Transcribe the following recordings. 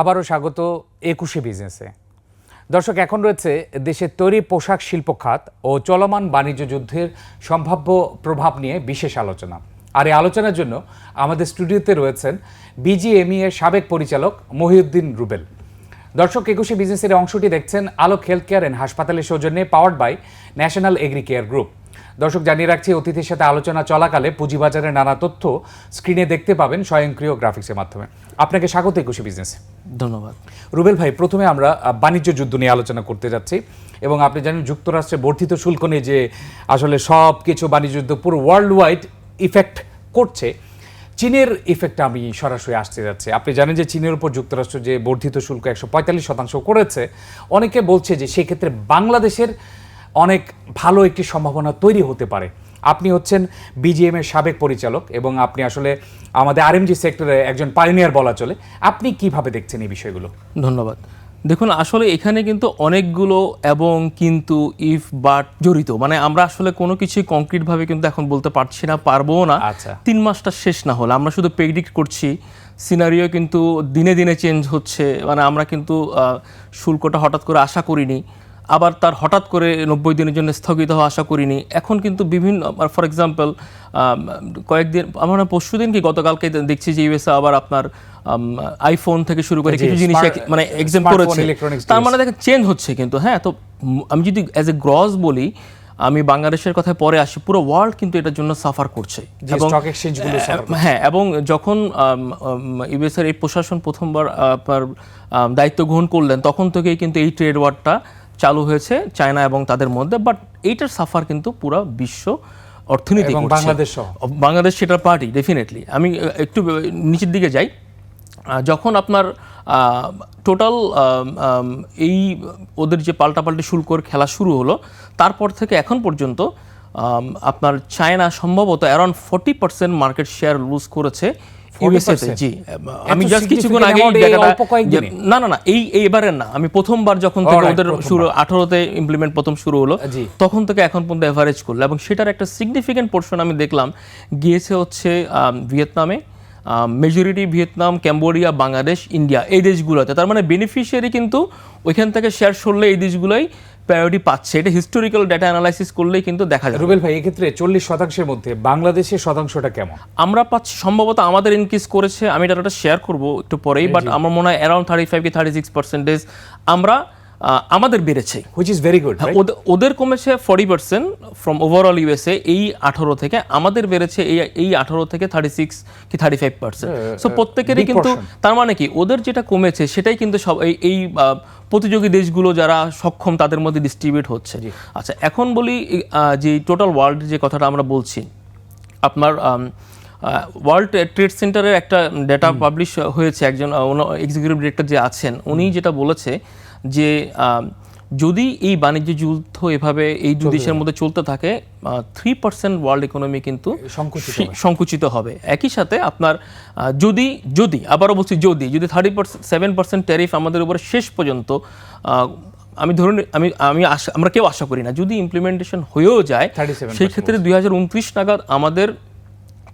আবারও স্বাগত একুশে বিজনেসে। দর্শক, এখন রয়েছে দেশের তৈরি পোশাক শিল্প খাত ও চলমান বাণিজ্য যুদ্ধের সম্ভাব্য প্রভাব নিয়ে বিশেষ আলোচনা। আর এই আলোচনার জন্য আমাদের স্টুডিওতে রয়েছেন বিজিএমই সাবেক পরিচালক মহিউদ্দিন রুবেল। দর্শক, একুশে বিজনেসের অংশটি দেখছেন আলোক হেলথ কেয়ার অ্যান্ড হাসপাতালের সৌজন্যে powered by national agri care group. দর্শক জানিয়ে রাখছি অতিথির সাথে আলোচনা চলাকালে পুঁজিবাজারের নানা তথ্য স্ক্রিনে দেখতে পাবেন স্বয়ংক্রিয় গ্রাফিক্সের মাধ্যমে। আপনাকে স্বাগত একুশে বিজনেসে। ধন্যবাদ। রুবেল ভাই প্রথমে আমরা বাণিজ্য যুদ্ধ নিয়ে আলোচনা করতে যাচ্ছি এবং আপনি জানেন যুক্তরাষ্ট্রে বর্ধিত শুল্ক নিয়ে যে আসলে সব কিছু বাণিজ্য যুদ্ধ পুরো ওয়ার্ল্ড ওয়াইড ইফেক্ট করছে চীনের ইফেক্ট আমি সরাসরি আসতে যাচ্ছে। আপনি জানেন যে চীনের উপর যুক্তরাষ্ট্র যে বর্ধিত শুল্ক একশো পঁয়তাল্লিশ শতাংশ করেছে অনেকে বলছে যে সেক্ষেত্রে বাংলাদেশের অনেক ভালো একটি সম্ভাবনা তৈরি হতে পারে। আপনি হচ্ছেন বিজিএম এর সাবেক পরিচালক এবং আপনি আসলে আমাদের আরএমজি সেক্টরে একজন পাইনিয়ার বলা চলে। আপনি কীভাবে দেখছেন এই বিষয়গুলো? ধন্যবাদ। দেখুন আসলে এখানে কিন্তু অনেকগুলো এবং কিন্তু ইফ বাট জড়িত। মানে আমরা আসলে কোনো কিছু কংক্রিটভাবে কিন্তু এখন বলতে পারছি না পারব না। আচ্ছা। তিন মাসটা শেষ না হলে আমরা শুধু প্রেডিক্ট করছি সিনারিও কিন্তু দিনে দিনে চেঞ্জ হচ্ছে। মানে আমরা কিন্তু শুল্কটা হঠাৎ করে আশা করিনি। আবার তার হঠাৎ করে নব্বই দিনের জন্য স্থগিত হওয়া আশা করিনি। এখন কিন্তু বিভিন্ন ফর এক্সাম্পল কয়েকদিন আমরা পরশু দিন কি গতকালকে দেখছি যে ইউএসএ আবার আপনার আইফোন থেকে শুরু করে কিছু জিনিস মানে এক্সাম করেছে। তার মানে দেখেন চেঞ্জ হচ্ছে কিন্তু হ্যাঁ তো আমি যদি অ্যাজ এ গ্রস বলি আমি বাংলাদেশের কথায় পরে আসি পুরো ওয়ার্ল্ড কিন্তু এটার জন্য সাফার করছে। গুলো হ্যাঁ এবং যখন ইউএসের এই প্রশাসন প্রথমবার আপনার দায়িত্ব গ্রহণ করলেন তখন থেকেই কিন্তু এই ট্রেড ওয়ারটা চালু হয়েছে চায়না এবং তাদের মধ্যে বাট এইটার সাফার কিন্তু পুরো বিশ্ব অর্থনীতি বাংলাদেশ বাংলাদেশ সেটার পার্টি ডেফিনেটলি আমি একটু নিচের দিকে যাই। যখন আপনার টোটাল এই ওদের যে পাল্টাপাল্টি শুল্কর খেলা শুরু হলো তারপর থেকে এখন পর্যন্ত আপনার চায়না সম্ভবত around forty percent market share lose করেছে জি আমি জাস্ট কিছুক্ষণ আগে? না না না এই এবারে না আমি প্রথমবার যখন থেকে ওদের। শুরু আঠারোতে ইমপ্লিমেন্ট প্রথম শুরু হলো। তখন থেকে এখন পর্যন্ত এভারেজ করল এবং সেটার একটা সিগনিফিকেন্ট পোর্শন আমি দেখলাম গিয়েছে হচ্ছে ভিয়েতনামে majority Vietnam Cambodia Bangladesh India এই দেশগুলোতে। তার মানে বেনিফিশিয়ারি কিন্তু ওইখান থেকে শেয়ার সরলে এই দেশগুলোই প্রায়োরিটি পাচ্ছে। এটা হিস্টোরিক্যাল ডেটা অ্যানালাইসিস করলেই কিন্তু দেখা যায় রুবেল ভাই এক্ষেত্রে চল্লিশ শতাংশের মধ্যে বাংলাদেশের শতাংশটা কেমন? আমরা পাচ্ছি সম্ভবত আমাদের ইনক্রিজ করেছে আমি ডাটাটা শেয়ার করব একটু পরেই বাট আমার মনে হয় অ্যারাউন্ড থার্টি ফাইভ কি থার্টি সিক্স পার্সেন্টেজ আমরা আমাদের বেড়েছে হুইচ ইজ ভেরি গুড ওদের- কমেছে forty percent from overall USA এই আঠারো থেকে আমাদের বেড়েছে এই এই আঠারো থেকে থার্টি সিক্স কি থার্টি ফাইভ পার্সেন্ট সো প্রত্যেকেরই কিন্তু তার মানে কি ওদের যেটা কমেছে সেটাই কিন্তু সব এই এই প্রতিযোগী দেশগুলো যারা সক্ষম তাদের মধ্যে ডিস্ট্রিবিউট হচ্ছে। আচ্ছা এখন বলি যে টোটাল ওয়ার্ল্ড যে কথাটা আমরা বলছি আপনার ওয়ার্ল্ড ট্রেড সেন্টারের একটা ডেটা পাবলিশ হয়েছে একজন এক্সিকিউটিভ ডিরেক্টর যে আছেন উনি যেটা বলেছে যে যদি এই বাণিজ্য যুদ্ধ এভাবে এই দুই দেশের মধ্যে চলতে থাকে থ্রি পার্সেন্ট ওয়ার্ল্ড ইকোনমি কিন্তু সংকুচিত হবে। একই সাথে আপনার যদি যদি আবারও বলছি যদি যদি thirty percent seven percent tariff আমাদের উপরে শেষ পর্যন্ত আমি ধরুন আমি আমি আশা আমরা কেউ আশা করি না। যদি ইমপ্লিমেন্টেশন হয়েও যায় সেই ক্ষেত্রে দুই হাজার উনত্রিশ নাগাদ আমাদের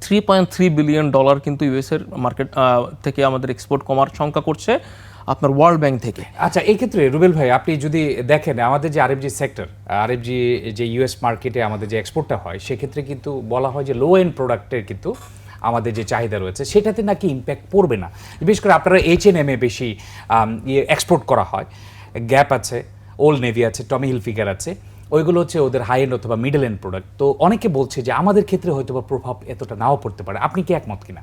three point three billion dollar কিন্তু ইউএসের মার্কেট থেকে আমাদের এক্সপোর্ট কমার সংখ্যা করছে। আপনার ওয়ার্ল্ড ব্যাংক থেকে। আচ্ছা এই ক্ষেত্রে রুবেল ভাই, আপনি যদি দেখেন, আমাদের যে আরএফজি সেক্টর, আরএফজি যে ইউএস মার্কেটে আমাদের যে এক্সপোর্টটা হয়, সেক্ষেত্রে কিন্তু বলা হয় যে লো এন্ড প্রোডাক্টের কিন্তু আমাদের যে চাহিদা রয়েছে, সেটাতে নাকি ইম্প্যাক্ট পড়বে না। বিশেষ করে আপনারা এইচ এন এম এ বেশি ইয়ে এক্সপোর্ট করা হয়। গ্যাপ আছে ওল্ড নেভি আছে টমি হিল ফিগার আছে। ওইগুলো হচ্ছে ওদের হাই এন্ড অথবা মিডল এন্ড প্রোডাক্ট তো অনেকে বলছে যে আমাদের ক্ষেত্রে হয়তো বা প্রভাব এতটা নাও পড়তে পারে। আপনি কি একমত কিনা?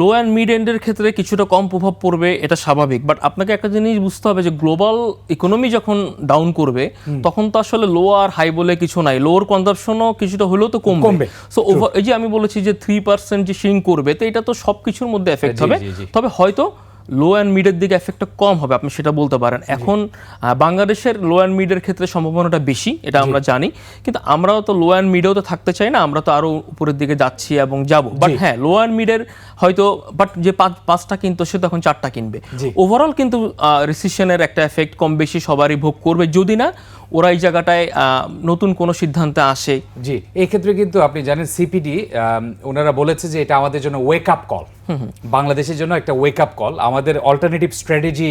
লো অ্যান্ড মিড এন্ডের ক্ষেত্রে কিছুটা কম প্রভাব পড়বে এটা স্বাভাবিক। বাট আপনাকে একটা জিনিস বুঝতে হবে যে গ্লোবাল ইকোনমি যখন ডাউন করবে তখন তো আসলে লো আর হাই বলে কিছু নাই। লোয়ার কনজাপশনও কিছুটা হলেও তো কমবে। কমবে। সো এই যে আমি বলেছি যে থ্রি পার্সেন্ট যে সিং করবে তো এটা তো সব কিছুর মধ্যে এফেক্ট হবে। তবে হয়তো লো অ্যান্ড মিডের দিকে এফেক্টটা কম হবে আপনি সেটা বলতে পারেন। এখন বাংলাদেশের লো অ্যান্ড মিডের ক্ষেত্রে সম্ভাবনাটা বেশি এটা আমরা জানি। কিন্তু আমরাও তো লো অ্যান্ড মিডেও তো থাকতে চাই না আমরা তো আরও উপরের দিকে যাচ্ছি এবং যাব। বাট হ্যাঁ লো অ্যান্ড মিডের হয়তো বাট যে পাঁচ পাঁচটা কিনতো সে তখন চারটা কিনবে। ওভারঅল কিন্তু রিসিশনের একটা এফেক্ট কম বেশি সবারই ভোগ করবে। যদি না ওরা এই জায়গাটায় নতুন কোনো সিদ্ধান্তে আসে। জি এক্ষেত্রে ক্ষেত্রে কিন্তু আপনি জানেন সিপিডি ওনারা বলেছে যে এটা আমাদের জন্য ওয়েক আপ কল বাংলাদেশের জন্য একটা ওয়েক আপ কল আমাদের অল্টারনেটিভ স্ট্র্যাটেজি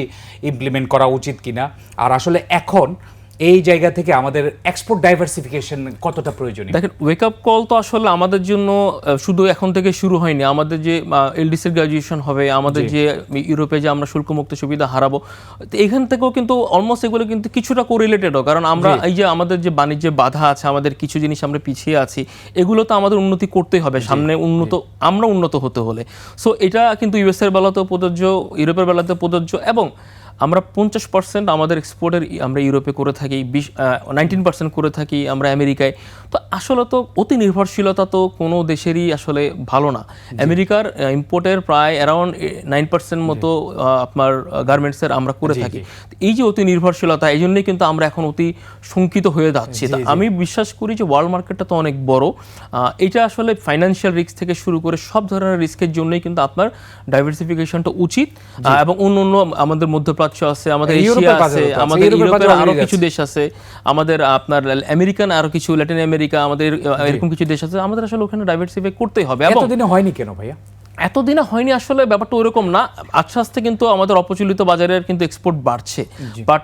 ইমপ্লিমেন্ট করা উচিত কিনা। আর আসলে এখন এই জায়গা থেকে আমাদের এক্সপোর্ট ডাইভার্সিফিকেশন কতটা প্রয়োজনীয়? দেখেন ওয়েক আপ কল তো আসলে আমাদের জন্য শুধু এখন থেকে শুরু হয়নি। আমাদের যে এলডিসির গ্রাজুয়েশন হবে আমাদের যে ইউরোপে যে আমরা শুল্কমুক্ত সুবিধা হারাবো এখান থেকেও কিন্তু অলমোস্ট এগুলো কিন্তু কিছুটা কোরিলেটেডও কারণ আমরা এই যে আমাদের যে বাণিজ্যে বাধা আছে আমাদের কিছু জিনিস আমরা পিছিয়ে আছি এগুলো তো আমাদের উন্নতি করতেই হবে। সামনে উন্নত আমরা উন্নত হতে হলে। সো এটা কিন্তু ইউএস এর বেলাতেও প্রযোজ্য ইউরোপের বেলাতেও প্রযোজ্য এবং আমরা পঞ্চাশ পার্সেন্ট আমাদের এক্সপোর্টের আমরা ইউরোপে করে থাকি বিশ নাইনটিন পার্সেন্ট করে থাকি আমরা আমেরিকায়। তো আসলে তো অতি নির্ভরশীলতা তো কোনো দেশেরই আসলে ভালো না। আমেরিকার ইম্পোর্টের প্রায় অ্যারাউন্ড নাইন পার্সেন্ট মতো আপনার গার্মেন্টসের আমরা করে থাকি। এই যে অতি নির্ভরশীলতা এই জন্যই কিন্তু আমরা এখন অতি শঙ্কিত হয়ে যাচ্ছি। তা আমি বিশ্বাস করি যে ওয়ার্ল্ড মার্কেটটা তো অনেক বড়। এটা আসলে ফাইন্যান্সিয়াল রিস্ক থেকে শুরু করে সব ধরনের রিস্কের জন্যই কিন্তু আপনার ডাইভার্সিফিকেশনটা উচিত। এবং অন্য অন্য আমাদের মধ্যপ্রাচ্য আছে আমাদের এশিয়া আছে আমাদের ইউরোপের আরও কিছু দেশ আছে আমাদের আপনার আমেরিকান আরও কিছু ল্যাটিন আমেরিকা আমাদের এরকম কিছু দেশ আছে আমাদের আসলে ওখানে ডাইভার্সিফাই করতেই হবে। এতদিনে হয়নি কেন ভাইয়া? এতদিনে হয়নি আসলে ব্যাপারটা ওরকম না। আস্তে আস্তে কিন্তু আমাদের অপ্রচলিত বাজারের কিন্তু এক্সপোর্ট বাড়ছে। বাট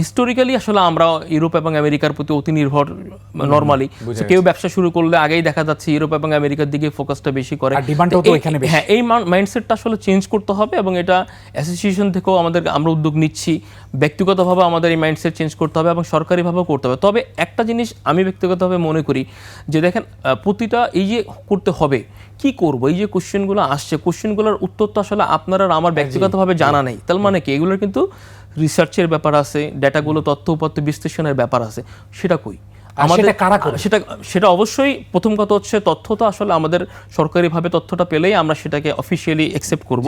হিস্টোরিক্যালি আসলে আমরা ইউরোপ এবং আমেরিকার প্রতি অতি নির্ভর নর্মালি কেউ ব্যবসা শুরু করলে আগেই দেখা যাচ্ছে ইউরোপ এবং আমেরিকার দিকে ফোকাসটা বেশি করে। হ্যাঁ এই মাইন্ডসেটটা আসলে চেঞ্জ করতে হবে এবং এটা অ্যাসোসিয়েশন থেকেও আমাদের আমরা উদ্যোগ নিচ্ছি। ব্যক্তিগতভাবে আমাদের এই মাইন্ডসেট চেঞ্জ করতে হবে এবং সরকারিভাবেও করতে হবে। তবে একটা জিনিস আমি ব্যক্তিগতভাবে মনে করি যে দেখেন প্রতিটা এই যে করতে হবে কি করব? এই যে কোশ্চেনগুলো আসছে কোশ্চেনগুলোর উত্তর তো আসলে আপনার আর আমার ব্যক্তিগতভাবে জানা নেই। তার মানে কি? এগুলোর কিন্তু রিসার্চের ব্যাপার আছে ডেটাগুলো তথ্য উপাত্ত বিশ্লেষণের ব্যাপার আছে। সেটা কই? সেটা কারা? সেটা সেটা অবশ্যই প্রথম কথা হচ্ছে তথ্য তো আসলে আমাদের সরকারিভাবে তথ্যটা পেলেই আমরা সেটাকে অফিসিয়ালি অ্যাকসেপ্ট করব।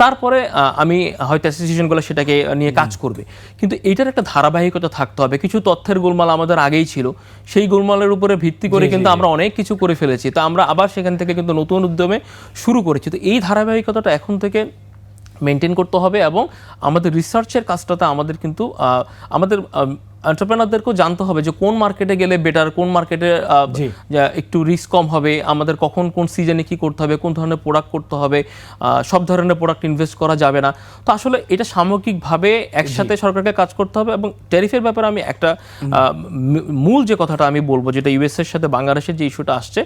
তারপরে আমি হয়তো অ্যাসোসিয়েশনগুলো সেটাকে নিয়ে কাজ করবে। কিন্তু এটার একটা ধারাবাহিকতা থাকতে হবে। কিছু তথ্যের গোলমাল আমাদের আগেই ছিল। সেই গোলমালের উপরে ভিত্তি করে কিন্তু আমরা অনেক কিছু করে ফেলেছি। তো আমরা আবার সেখান থেকে কিন্তু নতুন উদ্যমে শুরু করেছি। তো এই ধারাবাহিকতাটা এখন থেকে মেনটেন করতে হবে এবং আমাদের রিসার্চের কাজটাতে আমাদের কিন্তু আমাদের এন্টারপ্রেনারদেরকেও জানতে হবে যে কোন মার্কেটে গেলে বেটার কোন মার্কেটে একটু রিস্ক কম হবে আমাদের কখন কোন সিজনে কি করতে হবে কোন ধরনের প্রোডাক্ট করতে হবে সব ধরনের প্রোডাক্ট ইনভেস্ট করা যাবে না। তো আসলে এটা সামগ্রিকভাবে একসাথে সরকারকে কাজ করতে হবে এবং ট্যারিফের ব্যাপারে আমি একটা মূল যে কথাটা আমি বলব যেটা ইউএস এর সাথে বাংলাদেশের যে ইস্যুটা আসছে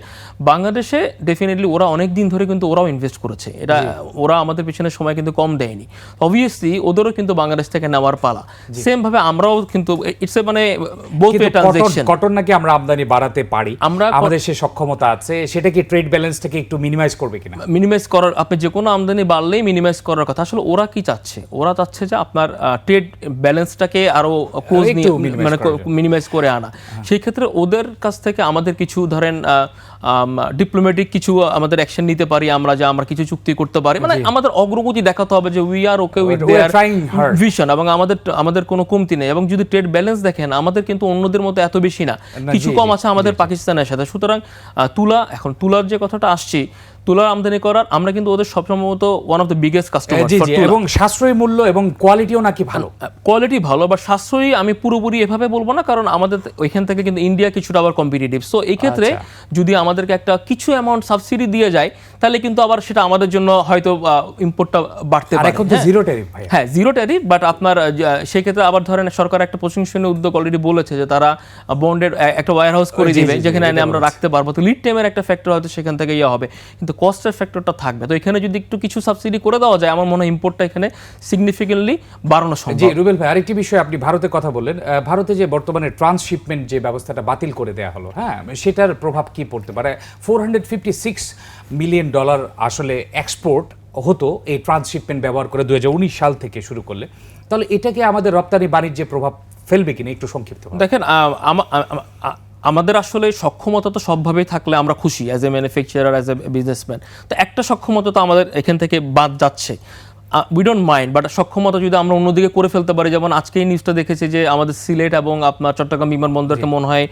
বাংলাদেশে ডেফিনেটলি ওরা অনেক দিন ধরে কিন্তু ওরাও ইনভেস্ট করেছে। এটা ওরা আমাদের পিছনে সময় কিন্তু কম দেয়নি। অবভিয়াসলি ওদেরও কিন্তু বাংলাদেশ থেকে নেওয়ার পালা। সেমভাবে আমরাও কিন্তু ইটস মানে বোথ ট্রানজেকশন কটন নাকি আমরা আমদানি বাড়াতে পারি? আমরা আমাদের সে সক্ষমতা আছে সেটা কি ট্রেড ব্যালেন্সটাকে একটু মিনিমাইজ করবে কিনা? মিনিমাইজ করার আপনি যে কোনো আমদানি বাড়লেই মিনিমাইজ করার কথা। আসলে ওরা কি চাচ্ছে? ওরা চাচ্ছে যে আপনার ট্রেড ব্যালেন্সটাকে আরও ক্লোজ নিয়ে মানে মিনিমাইজ করে আনা। সেই ক্ষেত্রে ওদের কাছ থেকে আমাদের কিছু ধরেন ডিপ্লোম্যাটিক কিছু আমাদের অ্যাকশন নিতে পারি আমরা যে আমরা কিছু চুক্তি করতে পারি। মানে আমাদের অগ্রগতি দেখাতে হবে যে we are okay with their vision এবং আমাদের আমাদের কোনো কমতি নেই। এবং যদি ট্রেড ব্যালেন্স দেখেন আমাদের কিন্তু অন্যদের মতো এত বেশি না। না, কিছু কম আছে আমাদের পাকিস্তানের সাথে। সুতরাং তুলা এখন তুলার যে কথাটা আসছে তুলার আমদানি করার আমরা কিন্তু ওদের সব সম্ভবত one of the biggest customer এবং সাশ্রয়ী মূল্য এবং কোয়ালিটিও নাকি ভালো। কোয়ালিটি ভালো বা সাশ্রয়ী আমি পুরোপুরি এভাবে বলব না কারণ আমাদের ওইখান থেকে কিন্তু ইন্ডিয়া কিছুটা আবার কম্পিটিটিভ সো এই ক্ষেত্রে। যদি আমাদেরকে একটা কিছু অ্যামাউন্ট সাবসিডি দিয়ে যায় তাহলে কিন্তু আবার সেটা আমাদের জন্য হয়তো ইম্পোর্টটা বাড়তে পারে। এখন হ্যাঁ? জিরো ট্যারিফ ভাই হ্যাঁ জিরো ট্যারিফ বাট আপনার আহ, যে- সেক্ষেত্রে আবার ধরেন সরকার একটা প্রশংসনীয় উদ্যোগ অলরেডি বলেছে যে তারা বন্ডের একটা ওয়ার হাউস করে দিবে যেখানে এনে আমরা রাখতে পারব। তো লিড টাইমের একটা ফ্যাক্টর হয়তো সেখান থেকে ইয়ে হবে। কিন্তু কস্টের ফ্যাক্টরটা থাকবে। তো এখানে যদি একটু কিছু সাবসিডি করে দেওয়া যায় আমার মনে হয় ইম্পোর্টটা এখানে সিগনিফিকেন্টলি বাড়ানো সম্ভব। জি রুবেল ভাই আরেকটি বিষয় আপনি ভারতের কথা বললেন। ভারতে যে বর্তমানে ট্রান্সশিপমেন্ট যে ব্যবস্থাটা বাতিল করে দেওয়া হলো হ্যাঁ সেটার প্রভাব কি পড়তে পারে? Four hundred fifty six million dollar আসলে এক্সপোর্ট হতো এই ট্রান্সশিপমেন্ট ব্যবহার করে দুই হাজার উনিশ সাল থেকে শুরু করলে। তাহলে এটাকে আমাদের রপ্তানি বাণিজ্যে প্রভাব ফেলবে কিনা? একটু সংক্ষিপ্ত দেখেন আমাদের আসলে সক্ষমতা তো সবভাবেই থাকলে আমরা খুশি as a manufacturer as a businessman তো একটা সক্ষমতা তো আমাদের এখান থেকে বাদ যাচ্ছে। উই ডোন্ট মাইন্ড বাট সক্ষমতা যদি আমরা অন্যদিকে করে ফেলতে পারি যেমন আজকে এই নিউজটা দেখেছি যে আমাদের সিলেট এবং আপনার চট্টগ্রাম বিমানবন্দরকে মনে হয়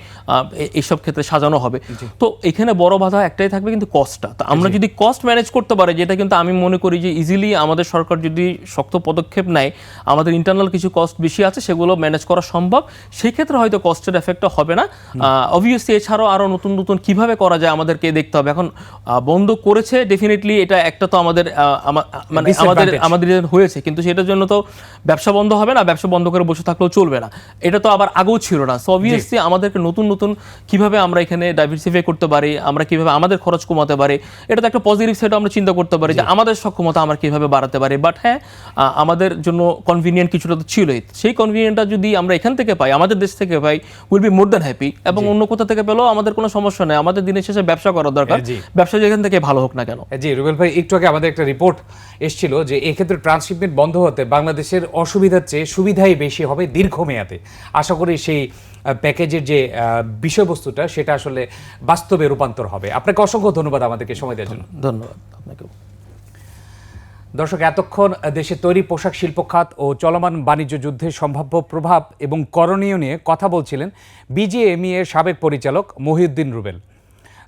এইসব ক্ষেত্রে সাজানো হবে। তো এখানে বড় বাধা একটাই থাকবে কিন্তু কস্টটা তো আমরা যদি কস্ট ম্যানেজ করতে পারি যেটা কিন্তু আমি মনে করি যে ইজিলি আমাদের সরকার যদি শক্ত পদক্ষেপ নেয় আমাদের ইন্টারনাল কিছু কস্ট বেশি আছে সেগুলো ম্যানেজ করা সম্ভব। সেই ক্ষেত্রে হয়তো কস্টের এফেক্টটা হবে না। অবভিয়াসলি এছাড়াও আরও নতুন নতুন কীভাবে করা যায় আমাদেরকে দেখতে হবে। এখন বন্ধ করেছে ডেফিনেটলি এটা একটা তো আমাদের মানে আমাদের. আমাদের হয়েছে কিন্তু সেটার জন্য তো ব্যবসা বন্ধ হবে না ব্যবসা বন্ধ করে বসে থাকলেও চলবে না। এটা তো আবার আগেও ছিল না। সো অবভিয়াসলি আমাদেরকে নতুন নতুন কীভাবে আমরা এখানে ডাইভার্সিফাই করতে পারি আমরা কীভাবে আমাদের খরচ কমাতে পারি এটা তো একটা পজিটিভ সাইড আমরা চিন্তা করতে পারি যে আমাদের সক্ষমতা আমরা কীভাবে বাড়াতে পারি। বাট হ্যাঁ আমাদের জন্য কনভিনিয়েন্ট কিছুটা তো ছিলই। সেই কনভিনিয়েন্টটা যদি আমরা এখান থেকে পাই আমাদের দেশ থেকে পাই will be more than happy এবং অন্য কোথা থেকে পেলেও আমাদের কোনো সমস্যা নেই। আমাদের দিনের শেষে ব্যবসা করা দরকার। ব্যবসা যেখান থেকে ভালো হোক না কেন। জি রুবেল ভাই একটু আগে আমাদের একটা রিপোর্ট এসেছিল যে এক্ষেত্রে ট্রান্সশিপমেন্ট বন্ধ হতে বাংলাদেশের অসুবিধার চেয়ে সুবিধাই বেশি হবে দীর্ঘমেয়াদে। আশা করি সেই প্যাকেজের যে বিষয়বস্তুটা সেটা আসলে বাস্তবে রূপান্তর হবে। আপনাকে অসংখ্য ধন্যবাদ আমাদেরকে সময় দেওয়ার জন্য। ধন্যবাদ আপনাকে দর্শক এতক্ষণ দেশে তৈরি পোশাক শিল্প খাত ও চলমান বাণিজ্য যুদ্ধের সম্ভাব্য প্রভাব এবং করণীয় নিয়ে কথা বলছিলেন বিজিএমই এর সাবেক পরিচালক মহিউদ্দিন রুবেল।